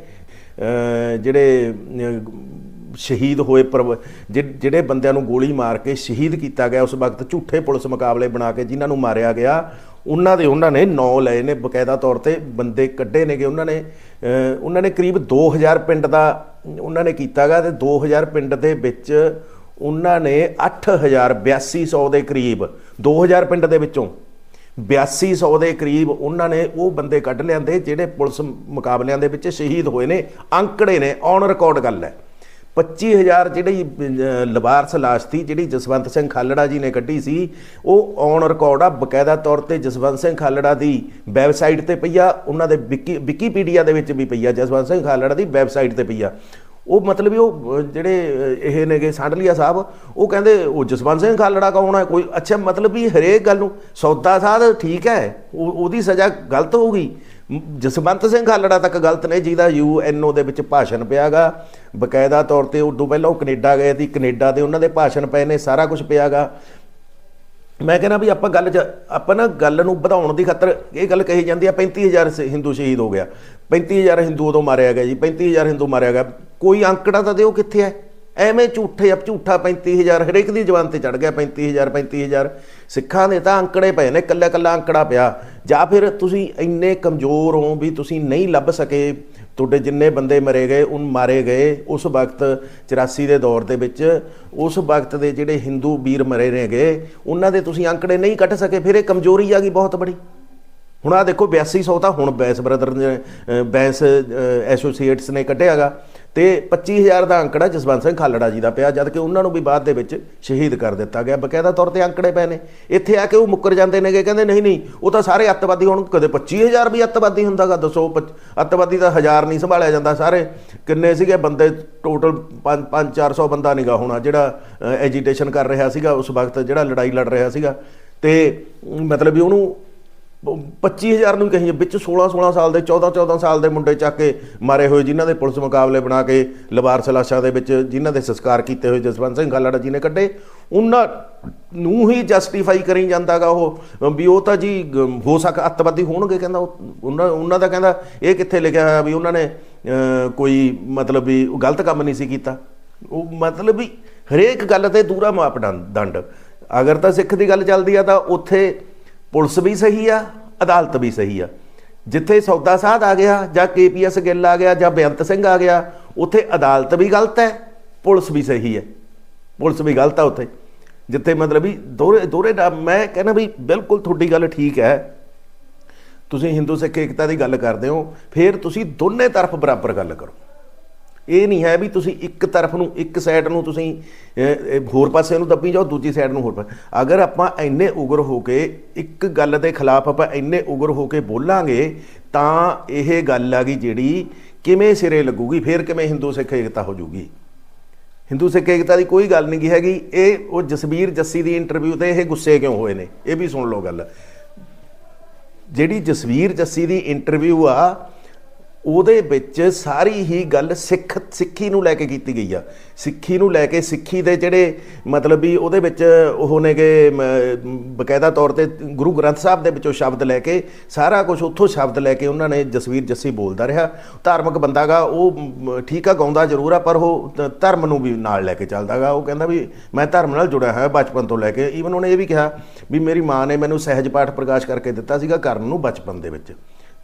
ਜਿਹੜੇ ਸ਼ਹੀਦ ਹੋਏ ਪਰਿਵ- ਜਿ- ਜਿਹੜੇ ਬੰਦਿਆਂ ਨੂੰ ਗੋਲੀ ਮਾਰ ਕੇ ਸ਼ਹੀਦ ਕੀਤਾ ਗਿਆ, ਉਸ ਵਕਤ ਝੂਠੇ ਪੁਲਿਸ ਮੁਕਾਬਲੇ ਬਣਾ ਕੇ ਜਿਨ੍ਹਾਂ ਨੂੰ ਮਾਰਿਆ ਗਿਆ ਉਹਨਾਂ ਦੇ ਉਹਨਾਂ ਨੇ ਨੌ ਲਏ ਨੇ ਬਕਾਇਦਾ ਤੌਰ ਤੇ, ਬੰਦੇ ਕੱਢੇ ਨੇਗੇ ਉਹਨਾਂ ਨੇ। ਉਹਨਾਂ ਨੇ ਕਰੀਬ 2000 ਪਿੰਡ ਦਾ ਉਹਨਾਂ ਨੇ ਕੀਤਾਗਾ ਤੇ 2000 ਪਿੰਡ ਦੇ ਵਿੱਚ ਉਹਨਾਂ ਨੇ 8000 8200 ਦੇ ਕਰੀਬ 2000 ਪਿੰਡ ਦੇ ਵਿੱਚੋਂ 8200 ਦੇ ਕਰੀਬ ਉਹਨਾਂ ਨੇ ਉਹ ਬੰਦੇ ਕੱਢ ਲਿਆਂਦੇ, ਜਿਹੜੇ ਪੁਲਿਸ ਮੁਕਾਬਲਿਆਂ ਦੇ ਵਿੱਚ ਸ਼ਹੀਦ ਹੋਏ ਨੇ, ਅੰਕੜੇ ਨੇ, ਔਨ ਰਿਕਾਰਡ ਗੱਲ ਹੈ। 25000 ਜਿਹੜੀ ਅਹ, ਲਵਾਰਸ ਲਾਸ਼ ਸੀ ਜਿਹੜੀ ਜਸਵੰਤ ਸਿੰਘ ਖਾਲੜਾ ਜੀ ਨੇ ਕੱਢੀ ਸੀ ਉਹ ਔਨ ਰਿਕਾਰਡ ਆ ਬਕਾਇਦਾ ਤੌਰ ਤੇ ਜਸਵੰਤ ਸਿੰਘ ਖਾਲੜਾ ਦੀ ਵੈਬਸਾਈਟ ਤੇ ਪਈ ਆ ਉਹਨਾਂ ਦੇ ਵਿਕੀ ਵਿਕੀਪੀਡੀਆ ਦੇ ਵਿੱਚ ਵੀ ਪਈ ਆ ਜਸਵੰਤ ਸਿੰਘ ਖਾਲੜਾ ਦੀ ਵੈਬਸਾਈਟ ਤੇ ਪਈ ਆ। ਉਹ ਮਤਲਬ ਵੀ ਉਹ ਜਿਹੜੇ ਇਹ ਨੇਗੇ ਸੰਡਲੀਆ ਸਾਹਿਬ ਉਹ ਕਹਿੰਦੇ ਉਹ ਜਸਵੰਤ ਸਿੰਘ ਖਾਲੜਾ ਕੌਣ ਹੈ ਕੋਈ ਅੱਛਾ ਮਤਲਬ ਵੀ ਹਰੇਕ ਗੱਲ ਨੂੰ ਸੌਦਾ ਸਾਧ ਠੀਕ ਹੈ ਉਹ ਉਹਦੀ ਸਜ਼ਾ ਗਲਤ ਹੋਊਗੀ। ਜਸਵੰਤ ਸਿੰਘ ਖਾਲੜਾ ਤੱਕ ਗਲਤ ਨੇ ਜਿਹਦਾ ਯੂਐਨਓ ਦੇ ਵਿੱਚ ਭਾਸ਼ਣ ਪਿਆਗਾ। ਬਕਾਇਦਾ ਤੌਰ ਤੇ ਉਦੋਂ ਪਹਿਲਾਂ ਉਹ ਕੈਨੇਡਾ ਗਏ ਸੀ, ਕੈਨੇਡਾ ਦੇ ਉਹਨਾਂ ਦੇ ਭਾਸ਼ਣ ਪਏ ਨੇ, ਸਾਰਾ ਕੁਝ ਪਿਆਗਾ। ਮੈਂ ਕਹਿੰਦਾ ਵੀ ਆਪਾਂ ਗੱਲ 'ਚ, ਆਪਾਂ ਨਾ ਗੱਲ ਨੂੰ ਵਧਾਉਣ ਦੀ ਖਾਤਰ ਇਹ ਗੱਲ ਕਹੀ ਜਾਂਦੀ ਆ 35000 ਸ- ਹਿੰਦੂ ਸ਼ਹੀਦ ਹੋ ਗਿਆ। 35000 ਹਿੰਦੂ ਉਦੋਂ ਮਾਰਿਆ ਗਿਆ ਜੀ 35000 ਹਿੰਦੂ ਮਾਰਿਆ ਗਿਆ। ਕੋਈ ਅੰਕੜਾ ਤਾਂ ਦਿਓ ਕਿੱਥੇ ਹੈ? ਐਵੇਂ ਝੂਠੇ ਆ ਝੂਠਾ 35000 ਹਰੇਕ ਦੀ ਜ਼ਬਾਨ ਤੇ ਚੜ ਗਿਆ 35000 35000 ਸਿੱਖਾਂ ਦੇ ਤਾਂ ਅੰਕੜੇ ਪਏ ਨੇ ਕੱਲਾ ਕੱਲਾ ਅੰਕੜਾ ਪਿਆ। ਜਾਂ ਫਿਰ ਤੁਸੀਂ ਇੰਨੇ ਕਮਜ਼ੋਰ ਹੋ ਵੀ ਤੁਸੀਂ ਨਹੀਂ ਲੱਭ ਸਕੇ ਤੁਹਾਡੇ ਜਿੰਨੇ ਬੰਦੇ ਮਰੇ ਗਏ ਉਨ ਮਾਰੇ ਗਏ ਉਸ ਵਕਤ 84 ਦੇ ਦੌਰ ਦੇ ਵਿੱਚ ਉਸ ਵਕਤ ਦੇ ਜਿਹੜੇ ਹਿੰਦੂ ਵੀਰ ਮਰੇ ਨੇਗੇ ਉਹਨਾਂ ਦੇ ਤੁਸੀਂ ਅੰਕੜੇ ਨਹੀਂ ਕੱਢ ਸਕੇ ਫਿਰ ਇਹ ਕਮਜ਼ੋਰੀ ਆ ਗਈ ਬਹੁਤ ਬੜੀ। ਹੁਣ ਆ ਦੇਖੋ 8200 ਤਾਂ ਹੁਣ ਬੈਸ ਬ੍ਰਦਰ ਨੇ ਅ, ਬੈਸ ਐਸੋਸੀਏਟਸ ਨੇ ਕੱਢਿਆਗਾ ਤੇ 25000 ਦਾ ਅੰਕੜਾ ਜਸਵੰਤ ਸਿੰਘ ਖਾਲੜਾ ਜੀ ਦਾ ਪਿਆ ਜਦ ਕਿ ਉਹਨਾਂ ਨੂੰ ਵੀ ਬਾਅਦ ਦੇ ਵਿੱਚ ਸ਼ਹੀਦ ਕਰ ਦਿੱਤਾ ਗਿਆ। ਬਕਾਇਦਾ ਤੌਰ ਤੇ ਅੰਕੜੇ ਪਏ ਨੇ। ਇੱਥੇ ਆ ਕੇ ਉਹ ਮੁੱਕਰ ਜਾਂਦੇ ਨੇਗੇ, ਕਹਿੰਦੇ ਨਹੀਂ ਨਹੀਂ, ਉਹ ਤਾਂ ਸਾਰੇ ਅੱਤਵਾਦੀ ਹੁਣ, ਕਦੇ 25000 ਵੀ ਅੱਤਵਾਦੀ ਹੁੰਦਾਗਾ, ਦੱਸੋ, ਪੱਚ- ਅੱਤਵਾਦੀ ਦਾ ਹਜ਼ਾਰ ਨਹੀਂ ਸੰਭਾਲਿਆ ਜਾਂਦਾ। ਸਾਰੇ ਕਿੰਨੇ ਸੀਗੇ ਬੰਦੇ ਟੋਟਲ 5 400 ਬੰਦਾ ਨਿਗਾ ਹੋਣਾ, ਜਿਹੜਾ ਐਜੀਟੇਸ਼ਨ ਕਰ ਰਿਹਾ ਸੀਗਾ, ਉਸ ਵਕਤ ਜਿਹੜਾ ਲੜਾਈ ਲੜ ਰਿਹਾ ਸੀਗਾ। ਤੇ, ਮਤਲਬ ਵੀ ਉਹਨੂੰ 25000 ਨੂੰ ਕਹੀਏ, ਵਿੱਚ 16 16 ਸਾਲ ਦੇ 14 14 ਸਾਲ ਦੇ ਮੁੰਡੇ ਚੱਕ ਕੇ ਮਾਰੇ ਹੋਏ, ਜਿਨ੍ਹਾਂ ਦੇ ਪੁਲਿਸ ਮੁਕਾਬਲੇ ਬਣਾ ਕੇ ਲਵਾਰ ਸਲਾਸ਼ਾ ਦੇ ਵਿੱਚ ਜਿਨ੍ਹਾਂ ਦੇ ਸੰਸਕਾਰ ਕੀਤੇ ਹੋਏ ਜਸਵੰਤ ਸਿੰਘ ਖਾਲੜਾ ਜੀ ਨੇ ਕੱਢੇ। ਉਹਨਾਂ ਨੂੰ ਹੀ ਜਸਟੀਫਾਈ ਕਰੀ ਜਾਂਦਾਗਾ ਉਹ, ਵੀ ਉਹ ਤਾਂ ਜੀ ਹੋ ਸਕ ਅੱਤਵਾਦੀ ਹੋਣਗੇ, ਕਹਿੰਦਾ ਉਹ- ਉਹਨਾਂ ਉਹਨਾਂ ਦਾ ਕਹਿੰਦਾ, ਇਹ ਕਿੱਥੇ ਲਿਖਿਆ ਹੋਇਆ ਵੀ ਉਹਨਾਂ ਨੇ ਕੋਈ ਮਤਲਬ ਵੀ ਗਲਤ ਕੰਮ ਨਹੀਂ ਸੀ ਕੀਤਾ। ਉਹ ਮਤਲਬ ਵੀ ਹਰੇਕ ਗੱਲ ਤੇ ਦੂਰਾ ਮਾਪਦੰਡ ਦੰਡ ਅਗਰ ਤਾਂ ਸਿੱਖ ਦੀ ਗੱਲ ਚੱਲਦੀ ਆ ਤਾਂ ਉੱਥੇ ਪੁਲਿਸ ਵੀ ਸਹੀ ਆ, ਅਦਾਲਤ ਵੀ ਸਹੀ ਆ। ਜਿੱਥੇ ਸੌਦਾ ਸਾਧ ਆ ਗਿਆ, ਜਾਂ ਕੇਪੀਐਸ ਗਿੱਲ ਆ ਗਿਆ, ਜਾਂ ਬੇਅੰਤ ਸਿੰਘ ਆ ਗਿਆ, ਉੱਥੇ ਅਦਾਲਤ ਵੀ ਗਲਤ ਹੈ, ਪੁਲਿਸ ਵੀ ਸਹੀ ਹੈ। ਪੁਲਿਸ ਵੀ ਗਲਤ ਆ ਉੱਥੇ। ਜਿੱਥੇ ਮਤਲਬ ਵੀ ਦੋਰੇ ਦੋਰੇ ਮੈਂ ਕਹਿੰਦਾ ਵੀ ਬਿਲਕੁਲ ਤੁਹਾਡੀ ਗੱਲ ਠੀਕ ਹੈ। ਤੁਸੀਂ ਹਿੰਦੂ ਸਿੱਖ ਏਕਤਾ ਦੀ ਗੱਲ ਕਰਦੇ ਹੋ, ਫਿਰ ਤੁਸੀਂ ਦੋਨੇ ਤਰਫ ਬਰਾਬਰ ਗੱਲ ਕਰੋ। ਇਹ ਨਹੀਂ ਹੈ ਵੀ ਤੁਸੀਂ ਇੱਕ ਤਰਫ ਨੂੰ, ਇੱਕ ਸਾਈਡ ਨੂੰ ਤੁਸੀਂ ਹੋਰ ਪਾਸੇ ਨੂੰ ਦੱਬੀ ਜਾਓ, ਦੂਜੀ ਸਾਈਡ ਨੂੰ ਹੋਰ ਪਾਸੇ। ਅਗਰ ਆਪਾਂ ਇੰਨੇ ਉਗਰ ਹੋ ਕੇ ਇੱਕ ਗੱਲ ਦੇ ਖਿਲਾਫ ਆਪਾਂ ਇੰਨੇ ਉਗਰ ਹੋ ਕੇ ਬੋਲਾਂਗੇ, ਤਾਂ ਇਹ ਗੱਲ ਆ ਗਈ ਜਿਹੜੀ ਕਿਵੇਂ ਸਿਰੇ ਲੱਗੂਗੀ, ਫਿਰ ਕਿਵੇਂ ਹਿੰਦੂ ਸਿੱਖ ਏਕਤਾ ਹੋ ਜੂਗੀ। ਹਿੰਦੂ ਸਿੱਖ ਏਕਤਾ ਦੀ ਕੋਈ ਗੱਲ ਨਹੀਂ ਹੈਗੀ, ਇਹ ਉਹ ਜਸਬੀਰ ਜੱਸੀ ਦੀ ਇੰਟਰਵਿਊ ਤੇ ਇਹ ਗੁੱਸੇ ਕਿਉਂ ਹੋਏ ਨੇ? ਇਹ ਵੀ ਸੁਣ ਲਓ ਗੱਲ। ਜਿਹੜੀ ਜਸਵੀਰ ਜੱਸੀ ਦੀ ਇੰਟਰਵਿਊ ਆ ਉਹਦੇ ਵਿੱਚ ਸਾਰੀ ਹੀ ਗੱਲ ਸਿੱਖ ਸਿੱਖੀ ਨੂੰ ਲੈ ਕੇ ਕੀਤੀ ਗਈ ਆ। ਸਿੱਖੀ ਨੂੰ ਲੈ ਕੇ ਸਿੱਖੀ ਦੇ ਜਿਹੜੇ ਮਤਲਬ ਵੀ ਉਹਦੇ ਵਿੱਚ ਉਹ ਨੇਗੇ ਮ, ਬਕਾਇਦਾ ਤੌਰ ਤੇ ਗੁਰੂ ਗ੍ਰੰਥ ਸਾਹਿਬ ਦੇ ਵਿੱਚੋਂ ਸ਼ਬਦ ਲੈ ਕੇ ਸਾਰਾ ਕੁਝ ਉੱਥੋਂ ਸ਼ਬਦ ਲੈ ਕੇ ਉਹਨਾਂ ਨੇ ਜਸਵੀਰ ਜੱਸੀ ਬੋਲਦਾ ਰਿਹਾ। ਧਾਰਮਿਕ ਬੰਦਾਗਾ ਉਹ ਠੀਕ ਆ ਗਾਉਂਦਾ ਜ਼ਰੂਰ ਆ ਪਰ ਉਹ ਧਰਮ ਨੂੰ ਵੀ ਨਾਲ ਲੈ ਕੇ ਚੱਲਦਾਗਾ। ਉਹ ਕਹਿੰਦਾ ਵੀ ਮੈਂ ਧਰਮ ਨਾਲ ਜੁੜਿਆ ਹੋਇਆ ਬਚਪਨ ਤੋਂ ਲੈ ਕੇ। ਈਵਨ ਉਹਨੇ ਇਹ ਵੀ ਕਿਹਾ ਵੀ ਮੇਰੀ ਮਾਂ ਨੇ ਮੈਨੂੰ ਸਹਿਜ ਪਾਠ ਪ੍ਰਕਾਸ਼ ਕਰਕੇ ਦਿੱਤਾ ਸੀਗਾ ਕਰਨ ਨੂੰ ਬਚਪਨ ਦੇ ਵਿੱਚ।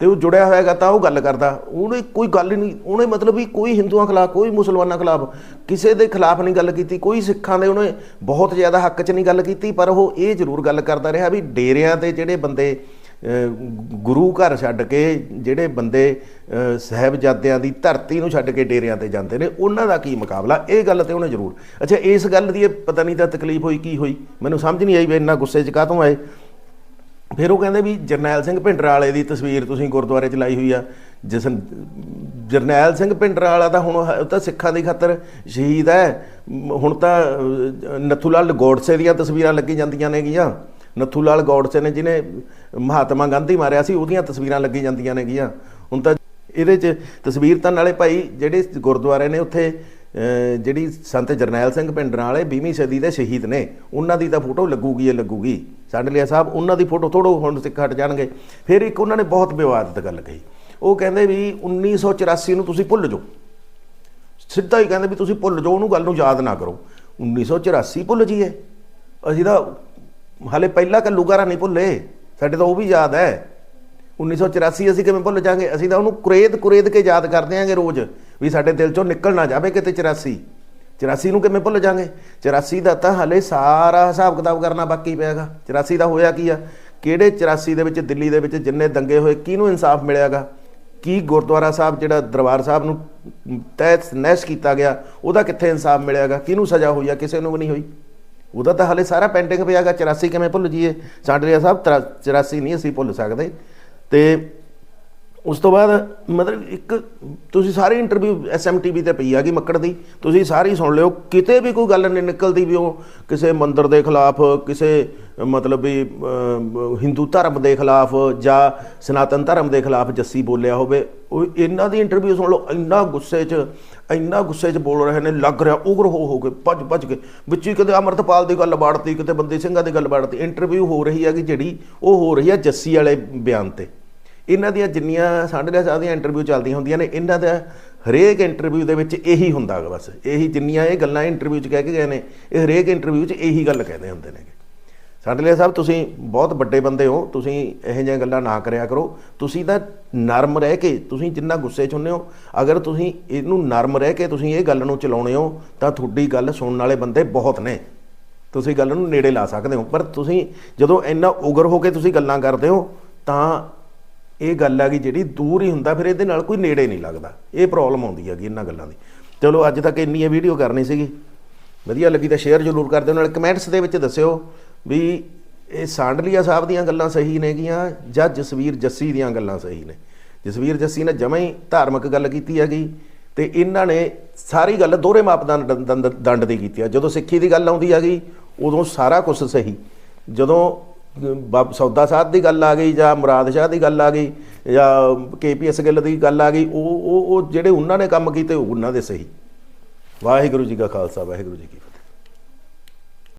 ਤੇ ਉਹ ਜੁੜਿਆ ਹੋਇਆਗਾ ਤਾਂ ਉਹ ਗੱਲ ਕਰਦਾ। ਉਹਨੇ ਕੋਈ ਗੱਲ ਨਹੀਂ ਉਹਨੇ ਮਤਲਬ ਵੀ ਕੋਈ ਹਿੰਦੂਆਂ ਖਿਲਾਫ ਕੋਈ ਮੁਸਲਮਾਨਾਂ ਖਿਲਾਫ ਕਿਸੇ ਦੇ ਖਿਲਾਫ ਨਹੀਂ ਗੱਲ ਕੀਤੀ ਕੋਈ ਸਿੱਖਾਂ ਦੇ ਉਹਨੇ ਬਹੁਤ ਜ਼ਿਆਦਾ ਹੱਕ 'ਚ ਨਹੀਂ ਗੱਲ ਕੀਤੀ ਪਰ ਉਹ ਇਹ ਜ਼ਰੂਰ ਗੱਲ ਕਰਦਾ ਰਿਹਾ ਵੀ ਡੇਰਿਆਂ ਤੇ ਜਿਹੜੇ ਬੰਦੇ ਗੁਰੂ ਘਰ ਛੱਡ ਕੇ ਜਿਹੜੇ ਬੰਦੇ ਅਹ, ਸਾਹਿਬਜ਼ਾਦਿਆਂ ਦੀ ਧਰਤੀ ਨੂੰ ਛੱਡ ਕੇ ਡੇਰਿਆਂ ਤੇ ਜਾਂਦੇ ਨੇ ਉਹਨਾਂ ਦਾ ਕੀ ਮੁਕਾਬਲਾ? ਇਹ ਗੱਲ ਤੇ ਉਹਨੇ ਜ਼ਰੂਰ ਅੱਛਾ ਇਸ ਗੱਲ ਦੀ ਇਹ ਪਤਾ ਨਹੀਂ ਤਾਂ ਤਕਲੀਫ ਹੋਈ ਕੀ ਹੋਈ? ਮੈਨੂੰ ਸਮਝ ਨਹੀਂ ਆਈ ਵੀ ਇੰਨਾ ਗੁੱਸੇ 'ਚ ਕਾਹਤੋਂ ਆਏ। ਫਿਰ ਉਹ ਕਹਿੰਦੇ ਵੀ ਜਰਨੈਲ ਸਿੰਘ ਭਿੰਡਰਾਲੇ ਦੀ ਤਸਵੀਰ ਤੁਸੀਂ ਗੁਰਦੁਆਰੇ 'ਚ ਲਾਈ ਹੋਈ ਆ। ਜਿਸ ਜਰਨੈਲ ਸਿੰਘ ਭਿੰਡਰਾਲਾ ਤਾਂ ਹੁਣ ਉਹ ਤਾਂ ਸਿੱਖਾਂ ਦੀ ਖਾਤਰ ਸ਼ਹੀਦ ਹੈ ਹੁਣ ਤਾਂ ਅਹ, ਨੱਥੂ ਲਾਲ ਗੋਡਸੇ ਦੀਆਂ ਤਸਵੀਰਾਂ ਲੱਗੀ ਜਾਂਦੀਆਂ ਨੇਗੀਆਂ ਨੱਥੂ ਲਾਲ ਗੋਡਸੇ ਨੇ ਜਿਹਨੇ ਮਹਾਤਮਾ ਗਾਂਧੀ ਮਾਰਿਆ ਸੀ ਉਹਦੀਆਂ ਤਸਵੀਰਾਂ ਲੱਗੀ ਜਾਂਦੀਆਂ ਨੇਗੀਆਂ ਹੁਣ ਤਾਂ ਇਹਦੇ 'ਚ ਤਸਵੀਰ ਤਾਂ ਨਾਲੇ ਭਾਈ ਜਿਹੜੇ ਗੁਰਦੁਆਰੇ ਨੇ ਉੱਥੇ ਜਿਹੜੀ ਸੰਤ ਜਰਨੈਲ ਸਿੰਘ ਭਿੰਡਰਾਂ ਵਾਲੇ 20ਵੀਂ ਸਦੀ ਦੇ ਸ਼ਹੀਦ ਨੇ ਉਹਨਾਂ ਦੀ ਤਾਂ ਫੋਟੋ ਲੱਗੂਗੀ ਇਹ ਲੱਗੂਗੀ। ਸਾਡੇ ਲਿਆ ਸਾਹਿਬ, ਉਹਨਾਂ ਦੀ ਫੋਟੋ ਥੋੜੋ ਹੁਣ ਸਿੱਖ ਹਟ ਜਾਣਗੇ। ਫਿਰ ਇੱਕ ਉਹਨਾਂ ਨੇ ਬਹੁਤ ਵਿਵਾਦਤ ਗੱਲ ਕਹੀ। ਉਹ ਕਹਿੰਦੇ ਵੀ 1984 ਨੂੰ ਤੁਸੀਂ ਭੁੱਲ ਜਾਓ। ਸਿੱਧਾ ਹੀ ਕਹਿੰਦੇ ਵੀ ਤੁਸੀਂ ਭੁੱਲ ਜਾਓ, ਉਹਨੂੰ ਗੱਲ ਨੂੰ ਯਾਦ ਨਾ ਕਰੋ। 1984 ਭੁੱਲ ਜੀਏ ਅਸੀਂ ਤਾਂ ਹਾਲੇ ਪਹਿਲਾ ਕੱਲੂਗਾਰਾ ਨਹੀਂ ਭੁੱਲੇ। ਸਾਡੇ ਤਾਂ ਉਹ ਵੀ ਯਾਦ ਹੈ। 1984 ਅਸੀਂ ਕਿਵੇਂ ਭੁੱਲ ਜਾਾਂਗੇ? ਅਸੀਂ ਤਾਂ ਉਹਨੂੰ ਕੁਰੇਦ ਕੁਰੇਦ ਕੇ ਯਾਦ ਕਰਦੇ ਆਂਗੇ ਰੋਜ਼, ਵੀ ਸਾਡੇ ਦਿਲ ਚੋਂ ਨਿਕਲ ਨਾ ਜਾਵੇ ਕਿਤੇ 84 84 ਨੂੰ ਕਿਵੇਂ ਭੁੱਲ ਜਾਾਂਗੇ? 84 ਦਾ ਤਾਂ ਹਲੇ ਸਾਰਾ ਹਿਸਾਬ ਕਿਤਾਬ ਕਰਨਾ ਬਾਕੀ ਪਿਆਗਾ। 84 ਦਾ ਹੋਇਆ ਕੀ ਆ? ਕਿਹੜੇ 84 ਦੇ ਵਿੱਚ, ਦਿੱਲੀ ਦੇ ਵਿੱਚ ਜਿੰਨੇ ਦੰਗੇ ਹੋਏ, ਕਿਹਨੂੰ ਇਨਸਾਫ ਮਿਲਿਆਗਾ? ਕੀ ਗੁਰਦੁਆਰਾ ਸਾਹਿਬ, ਜਿਹੜਾ ਦਰਬਾਰ ਸਾਹਿਬ ਨੂੰ ਤਹਿਤ ਨਹਿਸ਼ ਕੀਤਾ ਗਿਆ, ਉਹਦਾ ਕਿੱਥੇ ਇਨਸਾਫ ਮਿਲਿਆਗਾ? ਕਿਹਨੂੰ ਸਜ਼ਾ ਹੋਈ ਆ? ਕਿਸੇ ਨੂੰ ਵੀ ਨਹੀਂ ਹੋਈ। ਉਹਦਾ ਤਾਂ ਹਲੇ ਸਾਰਾ ਪੈਂਡਿੰਗ ਪਿਆਗਾ। 84 ਕਿਵੇਂ ਭੁੱਲ ਜੀਏ ਸਾਡੇ ਲਿਆ ਸਾਹਿਬ 84 ਨਹੀਂ ਅਸੀਂ ਭੁੱਲ ਸਕਦੇ। ਤੇ ਉਸ ਤੋਂ ਬਾਅਦ ਮਤਲਬ ਇੱਕ ਤੁਸੀਂ ਸਾਰੀ ਇੰਟਰਵਿਊ ਐਸਐਮਟੀਵੀ ਤੇ ਪਈ ਆ ਗਈ ਮੱਕੜ ਦੀ। ਤੁਸੀਂ ਸਾਰੀ ਸੁਣ ਲਿਓ। ਕਿਤੇ ਵੀ ਕੋਈ ਗੱਲ ਨਹੀਂ ਨਿਕਲਦੀ ਵੀ ਉਹ ਕਿਸੇ ਮੰਦਰ ਦੇ ਖਿਲਾਫ, ਕਿਸੇ, ਮਤਲਬ ਵੀ ਹਿੰਦੂ ਧਰਮ ਦੇ ਖਿਲਾਫ ਜਾਂ ਸਨਾਤਨ ਧਰਮ ਦੇ ਖਿਲਾਫ ਜੱਸੀ ਬੋਲਿਆ ਹੋਵੇ, ਉਹ ਇਹਨਾਂ ਦੀ ਇੰਟਰਵਿਊ ਸੁਣ ਲਓ। ਇੰਨਾ ਗੁੱਸੇ 'ਚ, ਇੰਨਾ ਗੁੱਸੇ 'ਚ ਬੋਲ ਰਹੇ ਨੇ, ਲੱਗ ਰਿਹਾ, ਉਗਰ ਹੋ ਹੋ ਕੇ, ਭੱਜ ਭੱਜ ਕੇ। ਵਿੱਚ ਹੀ ਕਿਤੇ ਅਮਰਤਪਾਲ ਦੀ ਗੱਲ ਬਾੜਤੀ ਕਿਤੇ ਬੰਦੀ ਸਿੰਘਾਂ ਦੀ ਗੱਲ ਬਾੜਤੀ ਇੰਟਰਵਿਊ ਹੋ ਰਹੀ ਹੈ ਕਿ ਜਿਹੜੀ ਉਹ ਹੋ ਰਹੀ ਹੈ ਜੱਸੀ ਵਾਲੇ ਬਿਆਨ ਤੇ। ਇਹਨਾਂ ਦੀਆਂ ਜਿੰਨੀਆਂ ਸਾਡੇ ਨਾਲ ਸਾਡੀਆਂ ਇੰਟਰਵਿਊ ਚੱਲਦੀਆਂ ਹੁੰਦੀਆਂ ਨੇ, ਇਹਨਾਂ ਦਾ ਹਰੇਕ ਇੰਟਰਵਿਊ ਦੇ ਵਿੱਚ ਇਹੀ ਹੁੰਦਾ ਗਾ ਬਸ। ਇਹੀ ਜਿੰਨੀਆਂ ਇਹ ਗੱਲਾਂ ਇੰਟਰਵਿਊ 'ਚ ਕਹਿ ਕੇ ਗਏ ਨੇ, ਇਹ ਹਰੇਕ ਇੰਟਰਵਿਊ 'ਚ ਇਹੀ ਗੱਲ ਕਹਿੰਦੇ ਹੁੰਦੇ ਨੇ ਸਾਡੇ ਲਈ ਸਾਹਿਬ ਤੁਸੀਂ ਬਹੁਤ ਵੱਡੇ ਬੰਦੇ ਹੋ, ਤੁਸੀਂ ਇਹੋ ਜਿਹੀਆਂ ਗੱਲਾਂ ਨਾ ਕਰਿਆ ਕਰੋ। ਤੁਸੀਂ ਤਾਂ ਨਰਮ ਰਹਿ ਕੇ, ਤੁਸੀਂ ਜਿੰਨਾ ਗੁੱਸੇ 'ਚ ਹੁੰਦੇ ਹੋ, ਅਗਰ ਤੁਸੀਂ ਇਹਨੂੰ ਨਰਮ ਰਹਿ ਕੇ ਤੁਸੀਂ ਇਹ ਗੱਲ ਨੂੰ ਚਲਾਉਣੇ ਹੋ, ਤਾਂ ਤੁਹਾਡੀ ਗੱਲ ਸੁਣਨ ਵਾਲੇ ਬੰਦੇ ਬਹੁਤ ਨੇ। ਤੁਸੀਂ ਗੱਲ ਨੂੰ ਨੇੜੇ ਲਾ ਸਕਦੇ ਹੋ, ਪਰ ਤੁਸੀਂ ਜਦੋਂ ਇੰਨਾ ਉਗਰ ਹੋ ਕੇ ਤੁਸੀਂ ਗੱਲਾਂ ਕਰਦੇ ਹੋ, ਤਾਂ ਇਹ ਗੱਲ ਆ ਕਿ ਜਿਹੜੀ ਦੂਰ ਹੀ ਹੁੰਦਾ, ਫਿਰ ਇਹਦੇ ਨਾਲ ਕੋਈ ਨੇੜੇ ਨਹੀਂ ਲੱਗਦਾ। ਇਹ ਪ੍ਰੋਬਲਮ ਆਉਂਦੀ ਹੈਗੀ ਇਹਨਾਂ ਗੱਲਾਂ ਦੀ। ਚਲੋ, ਅੱਜ ਤੱਕ ਇੰਨੀ ਇਹ ਵੀਡੀਓ ਕਰਨੀ ਸੀਗੀ। ਵਧੀਆ ਲੱਗੀ ਤਾਂ ਸ਼ੇਅਰ ਜ਼ਰੂਰ ਕਰ ਦਿਓ, ਨਾਲ ਕਮੈਂਟਸ ਦੇ ਵਿੱਚ ਦੱਸਿਓ ਵੀ ਇਹ ਸਾਂਡਲੀਆ ਸਾਹਿਬ ਦੀਆਂ ਗੱਲਾਂ ਸਹੀ ਨੇਗੀਆਂ ਜਾਂ ਜਸਵੀਰ ਜੱਸੀ ਦੀਆਂ ਗੱਲਾਂ ਸਹੀ ਨੇ। ਜਸਵੀਰ ਜੱਸੀ ਨੇ ਜਮਾਂ ਹੀ ਧਾਰਮਿਕ ਗੱਲ ਕੀਤੀ ਹੈਗੀ ਤੇ ਇਹਨਾਂ ਨੇ ਸਾਰੀ ਗੱਲ ਦੋਹਰੇ ਮਾਪਦੰਡ ਦੰਡ ਦੰਡ ਦੀ ਕੀਤੀ ਆ। ਜਦੋਂ ਸਿੱਖੀ ਦੀ ਗੱਲ ਆਉਂਦੀ ਹੈਗੀ, ਉਦੋਂ ਸਾਰਾ ਕੁਝ ਸਹੀ। ਜਦੋਂ ਸੌਦਾ ਸਾਹਿਬ ਦੀ ਗੱਲ ਆ ਗਈ ਜਾਂ ਮੁਰਾਦ ਸ਼ਾਹ ਦੀ ਗੱਲ ਆ ਗਈ ਜਾਂ ਕੇਪੀਐਸ ਗਿੱਲ ਦੀ ਗੱਲ ਆ ਗਈ, ਉਹ ਉਹ ਉਹ ਜਿਹੜੇ ਉਹਨਾਂ ਨੇ ਕੰਮ ਕੀਤੇ, ਉਹ ਉਹਨਾਂ ਦੇ ਸਹੀ। ਵਾਹਿਗੁਰੂ ਜੀ ਕਾ ਖਾਲਸਾ, ਵਾਹਿਗੁਰੂ ਜੀ ਕੀ ਫਤਿਹ।